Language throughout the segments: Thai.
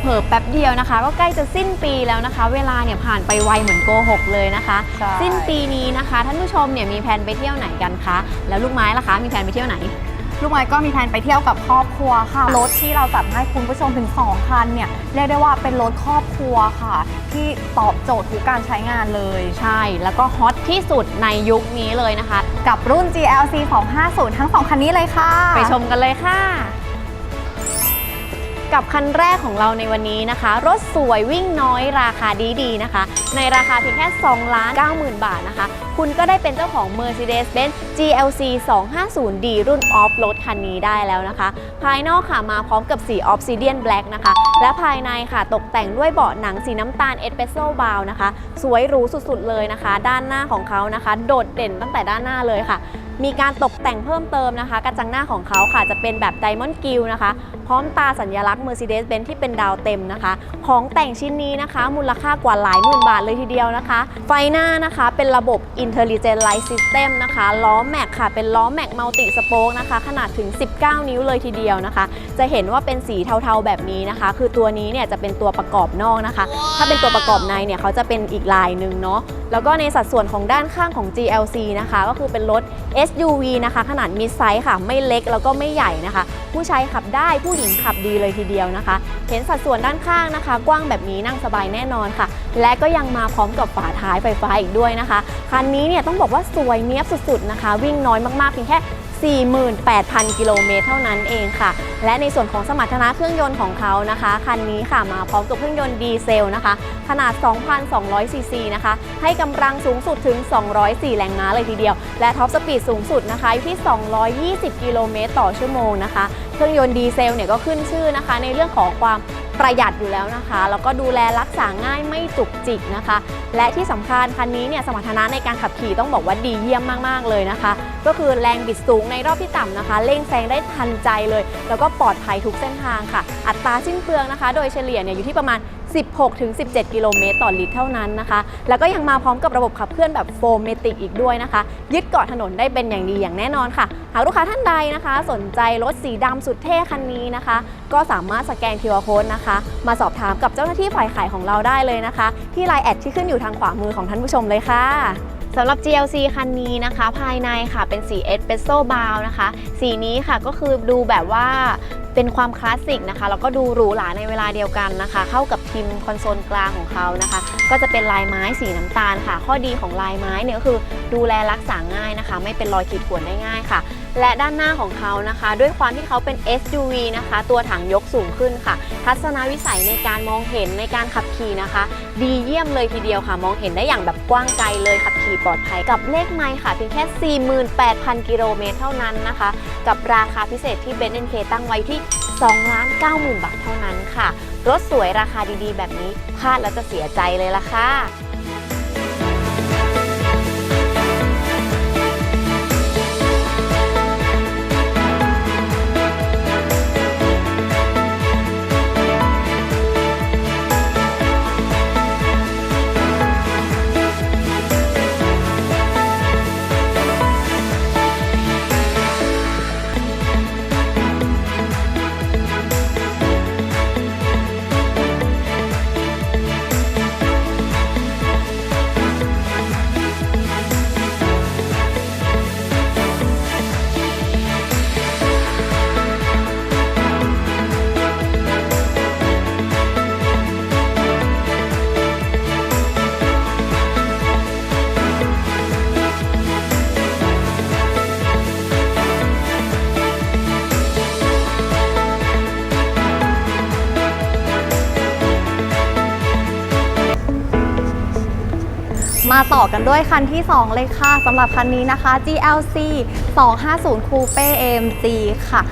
เผิ่แป๊บเดียวนะคะ ก็ใกล้จะสิ้นปีแล้วนะคะ เวลาเนี่ยผ่านไปไวเหมือนโกหกเลยนะคะ ใช่ สิ้นปีนี้นะคะ ท่านผู้ชมเนี่ยมีแผนไปเที่ยวไหนกันคะแล้วลูกไม้ล่ะคะ มีแผนไปเที่ยวไหน ลูกไม้ก็มีแผนไปเที่ยวกับครอบครัวค่ะ รถที่เราจัดให้คุณผู้ชมถึง 2 คันเนี่ยเรียกได้ว่าเป็นรถครอบครัวค่ะ ที่ตอบโจทย์ทุกการใช้งานเลย ใช่แล้วก็ฮอตที่สุดในยุคนี้เลยนะคะ กับรุ่น GLC 250 ทั้ง 2 คันนี้เลยค่ะ ไปชมกันเลยค่ะ กับคันแรกของเราในวันนี้นะคะ รถสวยวิ่งน้อยราคาดีๆนะคะ ในราคาเพียงแค่2ล้าน90,000 บาทนะคะ คุณก็ได้เป็นเจ้าของ Mercedes-Benz GLC 250D รุ่นออฟโรดคันนี้ได้แล้วนะคะ ภายนอกค่ะมาพร้อมกับสี Obsidian Black นะคะ และภายในค่ะตกแต่งด้วยเบาะหนังสีน้ำตาล Espresso Brown นะคะ สวยหรูสุดๆเลยนะคะ ด้านหน้าของเขานะคะ โดดเด่นตั้งแต่ด้านหน้าเลยค่ะมีการตกแต่งเพิ่มเติมนะคะ กระจังหน้าของเขาค่ะจะเป็นแบบ Diamond g r i l l นะคะ พร้อมตาสัญลักษณ์ Mercedes-Benz ที่เป็นดาวเต็มนะคะ ของแต่งชิ้นนี้นะคะ มูลค่ากว่าหลายหมื่นบาทเลยทีเดียวนะคะ ไฟหน้านะคะเป็นระบบ Intelligent Light System นะคะ ล้อแม็กค่ะ เป็นล้อแม็กมัลติสโป๊กนะคะ ขนาดถึง 19 นิ้วเลยทีเดียวนะคะ จะเห็นว่าเป็นสีเทาๆแบบนี้นะคะ คือตัวนี้เนี่ยจะเป็นตัวประกอบนอกนะคะ ถ้าเป็นตัวประกอบในเนี่ยเขาจะเป็นอีกลายหนึ่งเนาะ แล้วก็ในสัดส่วนของด้านข้างของ GLC นะคะ ก็คือเป็นรถ SUV นะคะ ขนาดมิดไซส์ค่ะ ไม่เล็กแล้วก็ไม่ใหญ่นะคะ ผู้ชายขับได้ผู้หญิงขับดีเลยทีเดียวนะคะ เห็นสัดส่วนด้านข้างนะคะ กว้างแบบนี้นั่งสบายแน่นอนค่ะ และก็ยังมาพร้อมกับฝาท้ายไฟฟ้าอีกด้วยนะคะ คันนี้เนี่ยต้องบอกว่าสวยเนี้ยบสุดๆนะคะ วิ่งน้อยมากๆเพียงแค่ 48,000 กิโลเมตรเท่านั้นเองค่ะ และในส่วนของสมรรถนะเครื่องยนต์ของเขานะคะ คันนี้ค่ะมาพร้อมกับเครื่องยนต์ดีเซลนะคะ ขนาด 2,200ซีซีนะคะ ให้กำลังสูงสุดถึง 204 แรงม้าเลยทีเดียว และท็อปสปีดสูงสุดนะคะอยู่ที่ 220 กิโลเมตรต่อชั่วโมงนะคะ เครื่องยนต์ดีเซลเนี่ยก็ขึ้นชื่อนะคะ ในเรื่องของความ ประหยัดอยู่แล้วนะคะ แล้วก็ดูแลรักษาง่ายไม่จุกจิกนะคะ และที่สำคัญคันนี้เนี่ยสมรรถนะในการขับขี่ต้องบอกว่าดีเยี่ยมมากๆเลยนะคะ ก็คือแรงบิดสูงในรอบที่ต่ำนะคะเร่งแซงได้ทันใจเลย แล้วก็ปลอดภัยทุกเส้นทางค่ะ อัตราสิ้นเปลืองนะคะ โดยเฉลี่ยเนี่ยอยู่ที่ประมาณ 16-17 กิโลเมตรต่อลิตรเท่านั้นนะคะ แล้วก็ยังมาพร้อมกับระบบขับเคลื่อนแบบโฟมเมติกอีกด้วยนะคะ ยึดเกาะถนนได้เป็นอย่างดีอย่างแน่นอนค่ะ หากลูกค้าท่านใดนะคะ สนใจรถสีดำสุดเท่คันนี้นะคะ ก็สามารถสแกน QR Code นะคะ มาสอบถามกับเจ้าหน้าที่ฝ่ายขายของเราได้เลยนะคะ ที่ไลน์แอดที่ขึ้นอยู่ทางขวามือของท่านผู้ชมเลยค่ะสำหรับ GLC คันนี้นะคะ ภายในค่ะเป็นสีเอสเปรสโซ่บาวนะคะ สีนี้ค่ะก็คือดูแบบว่า เป็นความคลาสสิกนะคะแล้วก็ดูหรูหราในเวลาเดียวกันนะคะ เข้ากับทิมคอนโซลกลางของเขานะคะ ก็จะเป็นลายไม้สีน้ำตาลค่ะ ข้อดีของลายไม้เนี่ยก็คือดูแลรักษาง่ายนะคะ ไม่เป็นรอยขีดข่วนได้ง่ายค่ะ และด้านหน้าของเขานะคะ ด้วยความที่เขาเป็น SUV นะคะ ตัวถังยกสูงขึ้นค่ะ ทัศนวิสัยในการมองเห็นในการขับขี่นะคะ ดีเยี่ยมเลยทีเดียวค่ะ มองเห็นได้อย่างแบบกว้างไกลเลยขับขี่ปลอดภัยกับเลขไมล์ค่ะเพียงแค่ 48,000 กิโลเมตรเท่านั้นนะคะ กับราคาพิเศษที่เบนซ์เอ็นเคตั้งไว้ที่2ล้าน9หมื่นบาทเท่านั้นค่ะ รถสวยราคาดีๆ แบบนี้พลาดแล้วจะเสียใจเลยล่ะค่ะ มาต่อกันด้วยคันที่ 2 เลยค่ะสำหรับคันนี้นะคะ GLC 250 Coupe AMG ค่ะ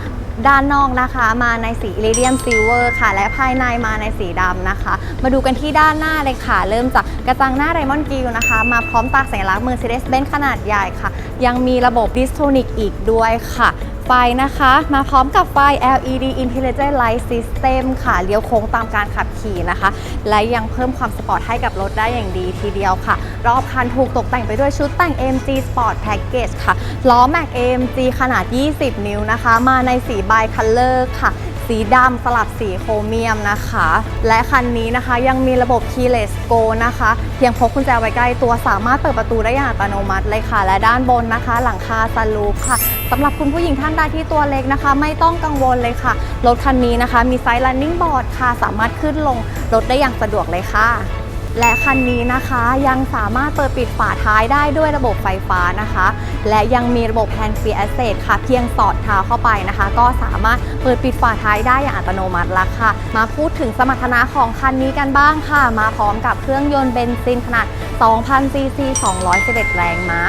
ด้านนอกนะคะมาในสี Iridium Silver ค่ะ และภายในมาในสีดำนะคะ มาดูกันที่ด้านหน้าเลยค่ะ เริ่มจากกระจังหน้า Raymond g r i l l นะคะ มาพร้อมตาสัญลักษณ์ Mercedes-Benz ขนาดใหญ่ค่ะ ยังมีระบบ Distonic อีกด้วยค่ะ ไปนะคะ มาพร้อมกับไฟ LED Intelligent Light System ค่ะเลี้ยวโค้งตามการขับขี่นะคะ และยังเพิ่มความสปอร์ตให้กับรถได้อย่างดีทีเดียวค่ะ รอบคันถูกตกแต่งไปด้วยชุดแต่ง AMG Sport Package ค่ะล้อแม็ก AMG ขนาด 20 นิ้วนะคะ มาในสี Bi Color ค่ะ สีดำสลับสีโครเมียมนะคะ และคันนี้นะคะยังมีระบบ Keyless Go นะคะ เพียงพกกุญแจไว้ใกล้ตัวสามารถเปิดประตูได้อย่างอัตโนมัติเลยค่ะ และด้านบนนะคะ หลังคาสลูปค่ะสำหรับคุณผู้หญิงท่านใดที่ตัวเล็กนะคะ ไม่ต้องกังวลเลยค่ะ รถคันนี้นะคะ มีไซส์ running board ค่ะ สามารถขึ้นลงรถได้อย่างสะดวกเลยค่ะ และคันนี้นะคะยังสามารถเปิดปิดฝาท้ายได้ด้วยระบบไฟฟ้านะคะ และยังมีระบบ Hand Free Access ค่ะ เพียงสอดเท้าเข้าไปนะคะ ก็สามารถเปิดปิดฝาท้ายได้อย่างอัตโนมัติละค่ะ มาพูดถึงสมรรถนะของคันนี้กันบ้างค่ะ มาพร้อมกับเครื่องยนต์เบนซินขนาด 2,000 ซีซี 211 แรงม้า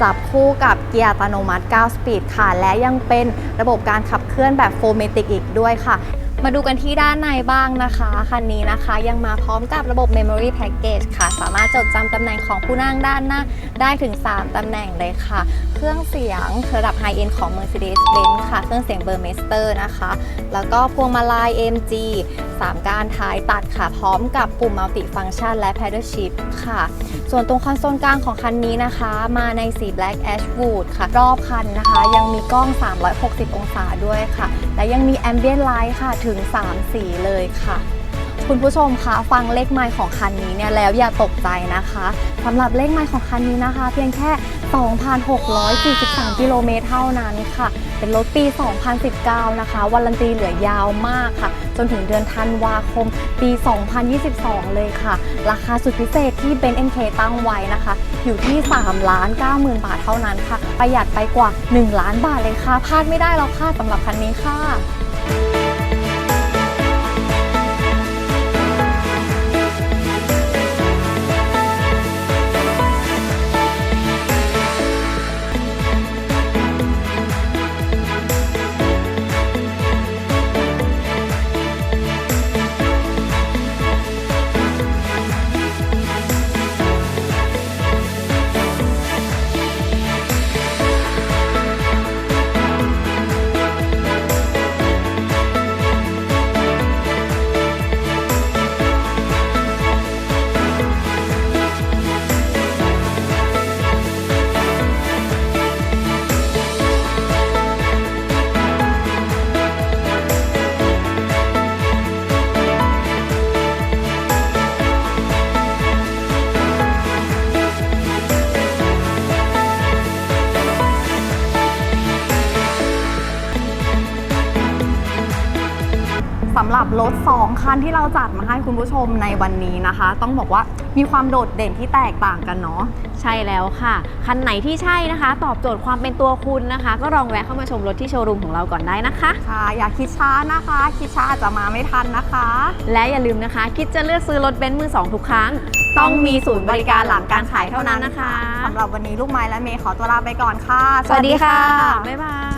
จับคู่กับเกียร์อัตโนมัติ 9 สปีดค่ะ และยังเป็นระบบการขับเคลื่อนแบบโฟเมติกอีกด้วยค่ะ มาดูกันที่ด้านในบ้างนะคะ คันนี้นะคะยังมาพร้อมกับระบบ Memory Package ค่ะ สามารถจดจำตำแหน่งของผู้นั่งด้านหน้าได้ถึง 3 ตำแหน่งเลยค่ะ เครื่องเสียงระดับ High End ของ Mercedes-Benz ค่ะ เครื่องเสียง Burmester นะคะ แล้วก็พวงมาลัย MG 3 การท้ายตัดค่ะ พร้อมกับปุ่ม Multi Function และ Paddle Shift ค่ะ ส่วนตรงคอนโซลกลางของคันนี้นะคะ มาในสี Black Ashwood ค่ะ รอบคันนะคะ ยังมีกล้อง 360 องศาด้วยค่ะ และยังมี Ambient Light ค่ะถง 3 สีเลยค่ะ คุณผู้ชมคะฟังเลขไมล์ของคันนี้เนี่ยแล้วอย่าตกใจนะคะสำหรับเลขไมล์ของคันนี้นะคะ เพียงแค่ 2,643 กิโลเมตรเท่านั้นค่ะ เป็นรถปี 2019 นะคะวารันตีเหลือยาวมากค่ะ จนถึงเดือนธันวาคมปี 2022 เลยค่ะ ราคาสุดพิเศษที่เบนเอ็นเคตั้งไว้นะคะ อยู่ที่3ล้าน9หมื่นบาทเท่านั้นค่ะ ประหยัดไปกว่า 1 ล้านบาทเลยค่ะพลาดไม่ได้แล้วค่ะสำหรับคันนี้ค่ะ รับรถ 2 คันที่เราจัดมาให้คุณผู้ชมในวันนี้นะคะ ต้องบอกว่ามีความโดดเด่นที่แตกต่างกันเนาะ ใช่แล้วค่ะ คันไหนที่ใช่นะคะ ตอบโจทย์ความเป็นตัวคุณนะคะ ก็ลองแวะเข้ามาชมรถที่โชว์รูมของเราก่อนได้นะคะ ค่ะ อย่าคิดช้านะคะ คิดช้าอาจจะมาไม่ทันนะคะ และอย่าลืมนะคะ คิดจะเลือกซื้อรถเบนซ์มือสองทุกครั้ง ต้องมีศูนย์บริการหลังการขายเท่านั้นนะคะสำหรับวันนี้ลูกไม้และเมย์ขอตัวลาไปก่อนค่ะสวัสดีค่ะบ๊ายบาย